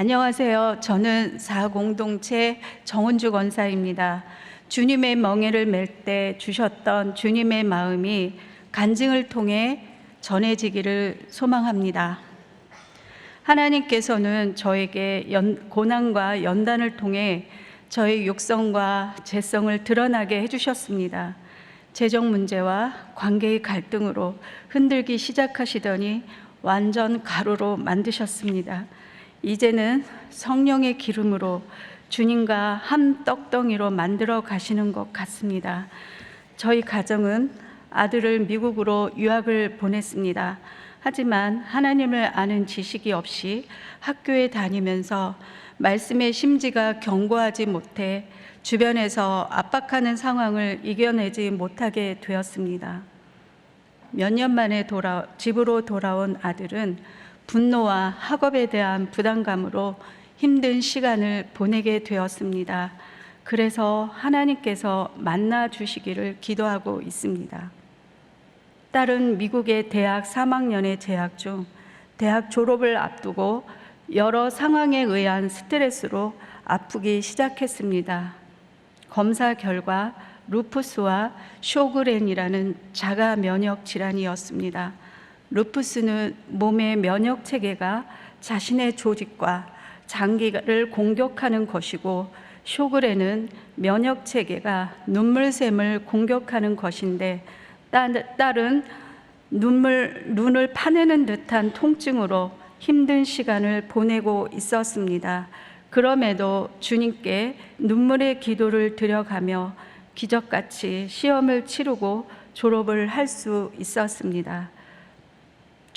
안녕하세요. 저는 사공동체 정은주 권사입니다. 주님의 멍에를 맬 때 주셨던 주님의 마음이 간증을 통해 전해지기를 소망합니다. 하나님께서는 저에게 연, 고난과 연단을 통해 저의 육성과 재성을 드러나게 해주셨습니다. 재정 문제와 관계의 갈등으로 흔들기 시작하시더니 완전 가루로 만드셨습니다. 이제는 성령의 기름으로 주님과 한 떡덩이로 만들어 가시는 것 같습니다. 저희 가정은 아들을 미국으로 유학을 보냈습니다. 하지만 하나님을 아는 지식이 없이 학교에 다니면서 말씀의 심지가 견고하지 못해 주변에서 압박하는 상황을 이겨내지 못하게 되었습니다. 몇 년 만에 돌아, 집으로 돌아온 아들은 분노와 학업에 대한 부담감으로 힘든 시간을 보내게 되었습니다. 그래서 하나님께서 만나 주시기를 기도하고 있습니다. 딸은 미국의 대학 3학년에 재학 중 대학 졸업을 앞두고 여러 상황에 의한 스트레스로 아프기 시작했습니다. 검사 결과 루푸스와 쇼그렌이라는 자가 면역 질환이었습니다. 루푸스는 몸의 면역 체계가 자신의 조직과 장기를 공격하는 것이고 쇼그렌은 면역 체계가 눈물샘을 공격하는 것인데 딸은 눈물 눈을 파내는 듯한 통증으로 힘든 시간을 보내고 있었습니다. 그럼에도 주님께 눈물의 기도를 드려가며 기적같이 시험을 치르고 졸업을 할 수 있었습니다.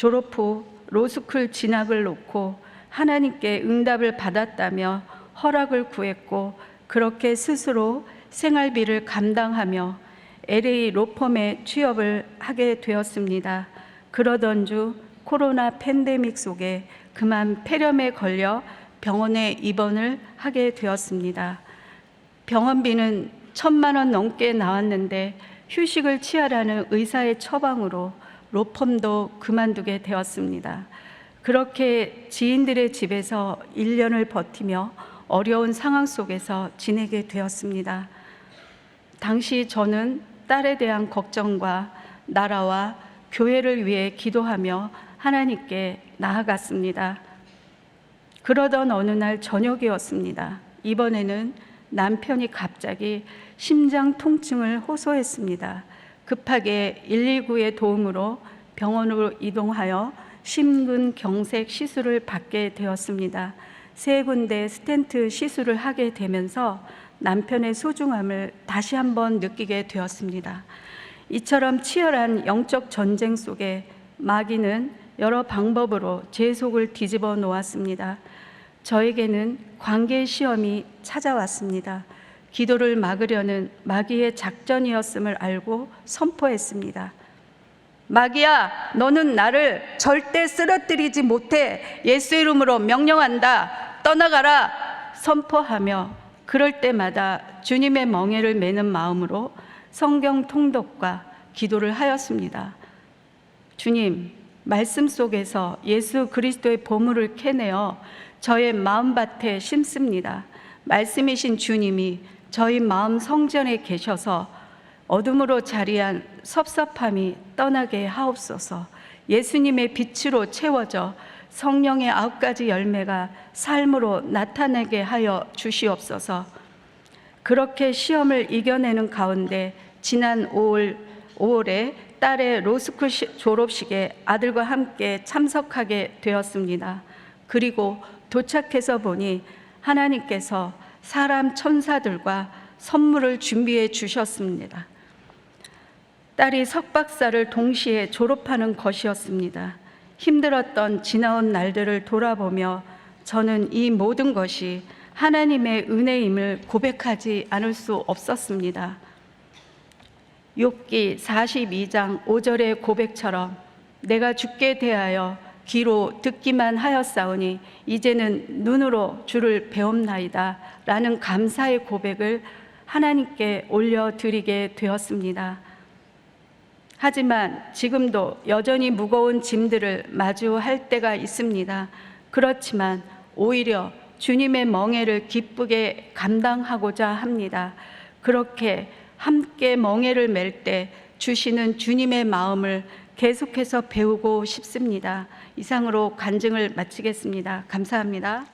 졸업 후 로스쿨 진학을 놓고 하나님께 응답을 받았다며 허락을 구했고 그렇게 스스로 생활비를 감당하며 LA 로펌에 취업을 하게 되었습니다. 그러던 주 코로나 팬데믹 속에 그만 폐렴에 걸려 병원에 입원을 하게 되었습니다. 병원비는 천만 원 넘게 나왔는데 휴식을 취하라는 의사의 처방으로 로펌도 그만두게 되었습니다. 그렇게 지인들의 집에서 1년을 버티며 어려운 상황 속에서 지내게 되었습니다. 당시 저는 딸에 대한 걱정과 나라와 교회를 위해 기도하며 하나님께 나아갔습니다. 그러던 어느 날 저녁이었습니다. 이번에는 남편이 갑자기 심장 통증을 호소했습니다. 급하게 119의 도움으로 병원으로 이동하여 심근경색 시술을 받게 되었습니다. 세 군데 스텐트 시술을 하게 되면서 남편의 소중함을 다시 한번 느끼게 되었습니다. 이처럼 치열한 영적 전쟁 속에 마귀는 여러 방법으로 제 속을 뒤집어 놓았습니다. 저에게는 관계 시험이 찾아왔습니다. 기도를 막으려는 마귀의 작전이었음을 알고 선포했습니다. 마귀야, 너는 나를 절대 쓰러뜨리지 못해 예수 이름으로 명령한다. 떠나가라. 선포하며 그럴 때마다 주님의 멍에를 매는 마음으로 성경 통독과 기도를 하였습니다. 주님, 말씀 속에서 예수 그리스도의 보물을 캐내어 저의 마음밭에 심습니다. 말씀이신 주님이 저희 마음 성전에 계셔서 어둠으로 자리한 섭섭함이 떠나게 하옵소서. 예수님의 빛으로 채워져 성령의 아홉 가지 열매가 삶으로 나타나게 하여 주시옵소서. 그렇게 시험을 이겨내는 가운데 지난 5월 5월에 딸의 로스쿨 졸업식에 아들과 함께 참석하게 되었습니다. 그리고 도착해서 보니 하나님께서 사람 천사들과 선물을 준비해 주셨습니다. 딸이 석박사를 동시에 졸업하는 것이었습니다. 힘들었던 지나온 날들을 돌아보며 저는 이 모든 것이 하나님의 은혜임을 고백하지 않을 수 없었습니다. 욥기 42장 5절의 고백처럼 내가 죽게 대하여 귀로 듣기만 하였사오니 이제는 눈으로 주를 배움나이다 라는 감사의 고백을 하나님께 올려드리게 되었습니다. 하지만 지금도 여전히 무거운 짐들을 마주할 때가 있습니다. 그렇지만 오히려 주님의 멍에를 기쁘게 감당하고자 합니다. 그렇게 함께 멍에를 맬 때 주시는 주님의 마음을 계속해서 배우고 싶습니다. 이상으로 간증을 마치겠습니다. 감사합니다.